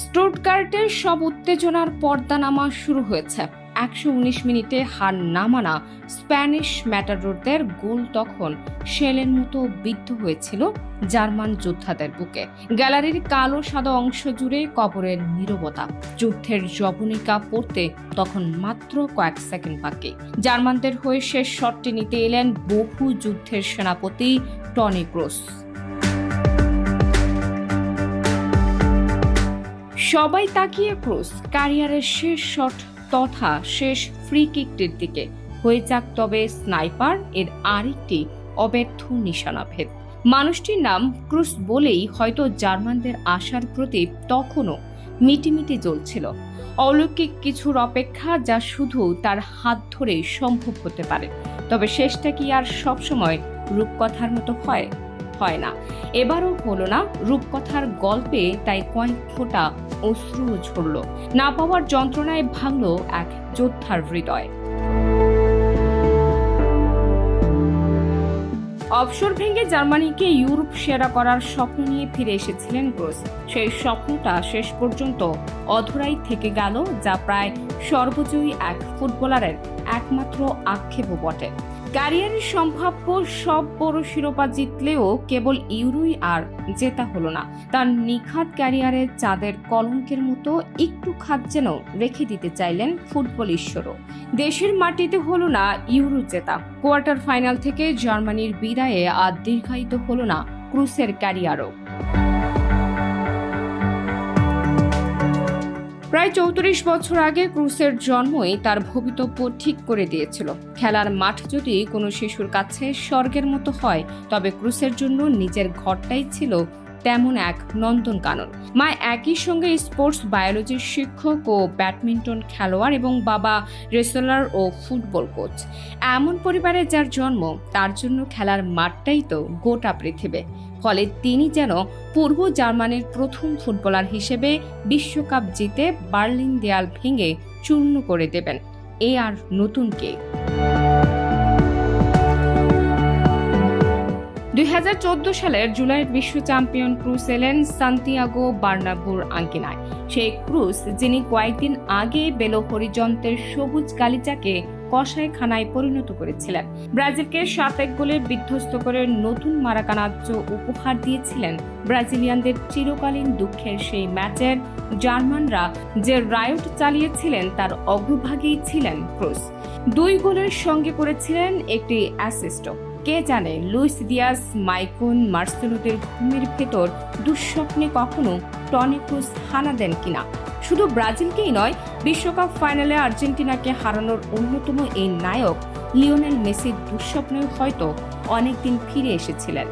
স্টুটগার্টের সব উত্তেজনার পর্দা নামা শুরু হয়েছে। একশো উনিশ মিনিটে হার না মানা স্প্যানিশ ম্যাটাডোরদের গোল তখন শেলের মতো বিদ্ধ হয়েছিল জার্মান যোদ্ধাদের বুকে। গ্যালারির কালো সাদা অংশ জুড়ে কবরের নীরবতা, যুদ্ধের জবনিকা পড়তে তখন মাত্র কয়েক সেকেন্ড বাকি। জার্মানদের হয়ে শেষ শটটি নিতে এলেন বহু যুদ্ধের সেনাপতি টনি ক্রোস সবাই তাকিয়ে ক্রুজ ক্যারিয়ারের শেষ শট তথা শেষ ফ্রি কিকটির দিকে। হয়ে যাক তবে স্নাইপার, এর আরেকটি অব্যর্থ নিশানাভেদ মানুষটির নাম ক্রুস বলেই হয়তো জার্মানদের আশার প্রতি তখনও মিটিমিটি জ্বলছিল। অলৌকিক কিছুর অপেক্ষা যা শুধু তার হাত ধরেই সম্ভব হতে পারে। তবে শেষটা কি আর সবসময় রূপকথার মতো হয়? হয় না। এবারও হলো না, রূপকথার গল্পে তাই কয়েক ফোঁটা অশ্রু ঝরল। না পাওয়ার যন্ত্রণায় ভাঙল এক যোদ্ধার হৃদয়। অবসর ভেঙে জার্মানিকে ইউরোপ সেরা করার স্বপ্ন নিয়ে ফিরে এসেছিলেন ক্রোস সেই স্বপ্নটা শেষ পর্যন্ত অধরাই থেকে গেল, যা প্রায় সর্বজয়ী এক ফুটবলারের একমাত্র আক্ষেপও বটে। ক্যারিয়ারের সম্ভাব্য সব বড় শিরোপা জিতলেও কেবল ইউরোই আর জেতা হলো না। তার নিখাত ক্যারিয়ারে চাঁদের কলঙ্কের মতো একটু খাত যেন রেখে দিতে চাইলেন ফুটবল ঈশ্বরও। দেশের মাটিতে হলো না ইউরো জেতা। কোয়ার্টার ফাইনাল থেকে জার্মানির বিদায়ে আর দীর্ঘায়িত হলো না ক্রুসের ক্যারিয়ারও। প্রায় চৌত্রিশ বছর আগে ক্রুসের জন্মই তার ভবিতব্য ঠিক করে দিয়েছিল। খেলার মাঠ যদি কোনো শিশুর কাছে স্বর্গের মতো হয়, তবে ক্রুসের জন্য নিজের ঘরটাই ছিল তেমন এক নন্দন কানন মা একই সঙ্গে স্পোর্টস, বায়োলজির শিক্ষক ও ব্যাডমিন্টন খেলোয়াড় এবং বাবা রেসলার ও ফুটবল কোচ। এমন পরিবারে যার জন্ম, তার জন্য খেলার মাঠটাই তো গোটা পৃথিবী। ফলে তিনি যেন পূর্ব জার্মানির প্রথম ফুটবলার হিসেবে বিশ্বকাপ জিতে বার্লিন দেয়াল ভেঙে চূর্ণ করে দেবেন। এ আর নতুন কে? দুই হাজার চোদ্দ সালের জুলাইয়ের বিশ্ব চ্যাম্পিয়ন ক্রুস এলেন সান্তিয়াগো বার্নাবুর আঙ্কিনায় সেই ক্রুজ, যিনি কয়েকদিন আগে বেলো হরিজন্তের সবুজ গালিচাকে কষায় খানায় পরিণত করেছিলেন। ব্রাজিলকে সাত এক গোলে বিধ্বস্ত করে নতুন মারাকানাজ্য উপহার দিয়েছিলেন ব্রাজিলিয়ানদের চিরকালীন দুঃখের সেই ম্যাচের জার্মানরা, যে রায়ট চালিয়েছিলেন তার অগ্রভাগেই ছিলেন ক্রুস দুই গোলের সঙ্গে করেছিলেন একটি অ্যাসিস্টও। কে জানে লুইস দিয়াস, মাইকুন, মার্সেলোদের ঘুমের ভেতর দুঃস্বপ্নে কখনো টনি ক্রুস হানা দেন কিনা? শুধু ব্রাজিলকেই নয়, বিশ্বকাপ ফাইনালে আর্জেন্টিনাকে হারানোর অন্যতম এই নায়ক লিওনেল মেসির দুঃস্বপ্নেও হয়তো অনেকদিন ফিরে এসেছিলেন।